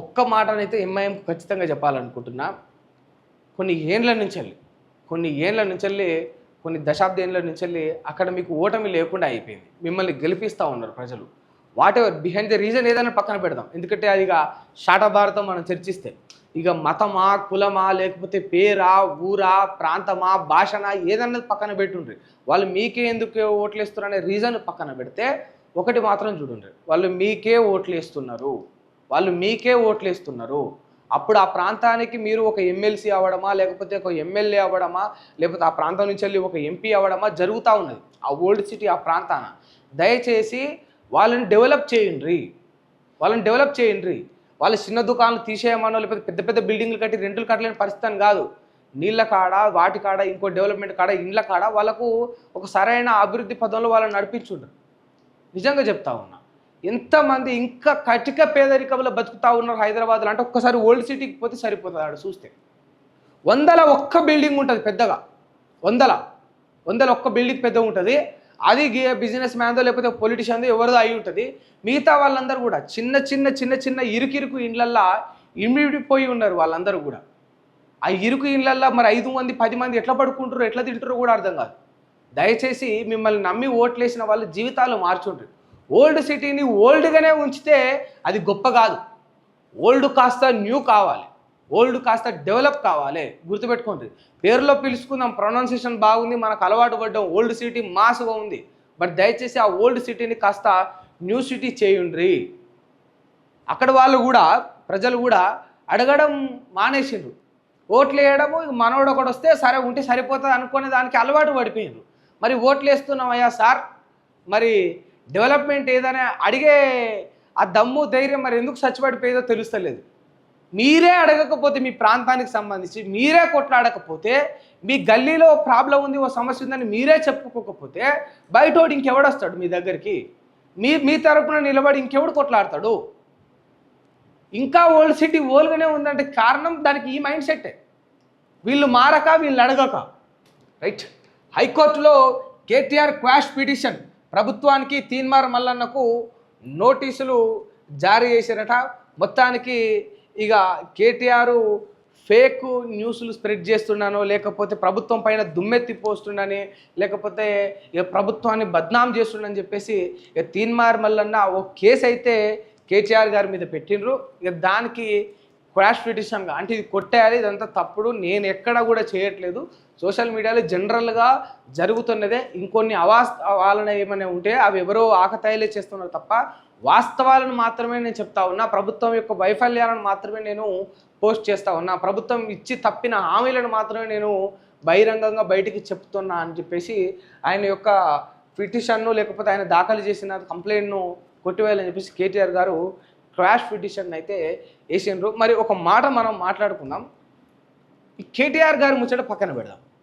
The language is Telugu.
ఒక్క మాటనైతే ఎంఐఎం ఖచ్చితంగా చెప్పాలనుకుంటున్నా. కొన్ని ఏండ్ల నుంచి వెళ్ళి కొన్ని ఏండ్ల నుంచి వెళ్ళి కొన్ని దశాబ్దేళ్ళ నుంచి వెళ్ళి అక్కడ మీకు ఓటమి లేకుండా అయిపోయింది. మిమ్మల్ని గెలిపిస్తూ ఉన్నారు ప్రజలు. Whatever behind the reason ఏదైనా పక్కన పెడదాం. ఎందుకంటే అది ఇక శాట భారతం మనం చర్చిస్తే. ఇక మతమా కులమా లేకపోతే పేరా ఊరా ప్రాంతమా భాషనా ఏదన్నది పక్కన పెట్టుండ్రి. వాళ్ళు మీకే ఎందుకు ఓట్లు వేస్తున్నారు అనే రీజన్ పక్కన పెడితే ఒకటి మాత్రం చూడండి. వాళ్ళు మీకే ఓట్లు వేస్తున్నారు వాళ్ళు మీకే ఓట్లు వేస్తున్నారు అప్పుడు ఆ ప్రాంతానికి మీరు ఒక ఎమ్మెల్సీ అవ్వడమా లేకపోతే ఒక ఎమ్మెల్యే అవ్వడమా లేకపోతే ఆ ప్రాంతం నుంచి వెళ్ళి ఒక ఎంపీ అవ్వడమా జరుగుతూ ఉన్నది. ఆ ఓల్డ్ సిటీ ఆ ప్రాంతాన. దయచేసి వాళ్ళని డెవలప్ చేయండి. వాళ్ళని డెవలప్ చేయండి. వాళ్ళ చిన్న దుకాణాలు తీసేయమనో లేకపోతే పెద్ద పెద్ద బిల్డింగ్లు కట్టి రెంట్లు కట్టలేని పరిస్థితి అని కాదు. నీళ్ళ కాడ వాటి కాడ ఇంకో డెవలప్మెంట్ కాడ ఇండ్ల కాడ వాళ్ళకు ఒక సరైన అభివృద్ధి పదంలో వాళ్ళని నడిపించుండ్రు. నిజంగా చెప్తా ఉన్నా. ఎంతమంది ఇంకా కటిక పేదరికంలో బతుకుతా ఉన్నారు హైదరాబాద్లో. అంటే ఒక్కసారి ఓల్డ్ సిటీకి పోతే సరిపోతుంది ఆడ చూస్తే. వందల ఒక్క బిల్డింగ్ ఉంటుంది పెద్దగా. వందల. వందల ఒక్క బిల్డింగ్ పెద్దగా ఉంటుంది. అది బిజినెస్ మ్యాన్దో లేకపోతే పొలిటీషియన్దో ఎవరిదో అయి ఉంటుంది. మిగతా వాళ్ళందరూ కూడా చిన్న చిన్న చిన్న చిన్న ఇరుకిరుకు ఇండ్లల్లో ఇమిడిపోయి ఉన్నారు వాళ్ళందరూ కూడా. ఆ ఇరుకు ఇండ్లల్లో మరి ఐదు మంది పది మంది ఎట్లా పడుకుంటారో ఎట్లా తింటారో కూడా అర్థం కాదు. దయచేసి మిమ్మల్ని నమ్మి ఓట్లేసిన వాళ్ళ జీవితాలు మార్చుండ్రు. ఓల్డ్ సిటీని ఓల్డ్గానే ఉంచితే అది గొప్ప కాదు. ఓల్డ్ కాస్త న్యూ కావాలి. ఓల్డ్ కాస్త డెవలప్ కావాలి. గుర్తుపెట్టుకోండి. పేరులో పిలుచుకుందాం ప్రొనౌన్సియేషన్ బాగుంది మనకు అలవాటు పడ్డాం ఓల్డ్ సిటీ మాస్గా ఉంది. బట్ దయచేసి ఆ ఓల్డ్ సిటీని కాస్త న్యూ సిటీ చేయుండ్రి. అక్కడ వాళ్ళు కూడా ప్రజలు కూడా అడగడం మానేసిండ్రు. ఓట్లు వేయడము ఇక మనోడు ఒకడు వస్తే సరే ఉంటే సరిపోతుంది అనుకునే దానికి అలవాటు పడిపోయిండ్రు. మరి ఓట్లు వేస్తున్నామయ్యా సార్? మరి డెవలప్మెంట్ ఏదైనా అడిగే ఆ దమ్ము ధైర్యం మరి ఎందుకు చచ్చిపడిపోయేదో తెలుస్తలేదు. మీరే అడగకపోతే మీ ప్రాంతానికి సంబంధించి మీరే కొట్లాడకపోతే మీ గల్లీలో ప్రాబ్లం ఉంది ఓ సమస్య ఉందని మీరే చెప్పుకోకపోతే బయటోడు ఇంకెవడొస్తాడు మీ దగ్గరికి? మీ మీ తరపున నిలబడి ఇంకెవడు కొట్లాడతాడు? ఇంకా ఓల్డ్ సిటీ ఓల్గానే ఉందంటే కారణం దానికి ఈ మైండ్ సెట్టే. వీళ్ళు మారక వీళ్ళు అడగక. రైట్? హైకోర్టులో కేటీఆర్ క్వాష్ పిటిషన్. ప్రభుత్వానికి తీన్మార్ మల్లన్నకు నోటీసులు జారీ చేశారట. మొత్తానికి ఇక కేటీఆర్ ఫేక్ న్యూస్లు స్ప్రెడ్ చేస్తున్నాను లేకపోతే ప్రభుత్వం పైన దుమ్మెత్తి పోస్తుండని లేకపోతే ఇక ప్రభుత్వాన్ని బద్నాం చేస్తుండని చెప్పేసి ఇక తీన్మార్ మల్లన్న ఓ కేసు అయితే కేటీఆర్ గారి మీద పెట్టినరు ఇక దానికి క్రాష్ పిటిషన్గా అంటే ఇది కొట్టేయాలి ఇదంతా తప్పుడు నేను ఎక్కడ కూడా చేయట్లేదు. సోషల్ మీడియాలో జనరల్గా జరుగుతున్నదే ఇంకొన్ని అవాస్తవాలను ఏమైనా ఉంటే అవి ఎవరో ఆకతాయిలే చేస్తున్నారు తప్ప వాస్తవాలను మాత్రమే నేను చెప్తా ఉన్నా. ప్రభుత్వం యొక్క వైఫల్యాలను మాత్రమే నేను పోస్ట్ చేస్తా ఉన్నా. ప్రభుత్వం ఇచ్చి తప్పిన హామీలను మాత్రమే నేను బహిరంగంగా బయటికి చెప్తున్నా అని చెప్పేసి ఆయన యొక్క పిటిషన్ను లేకపోతే ఆయన దాఖలు చేసిన కంప్లైంట్ను కొట్టివేయాలని చెప్పేసి కేటీఆర్ గారు క్రాష్ పిటిషన్ అయితే వేసిండ్రు. మరి ఒక మాట మనం మాట్లాడుకుందాం. కేటీఆర్ గారి ముచ్చట పక్కన పెడదాం.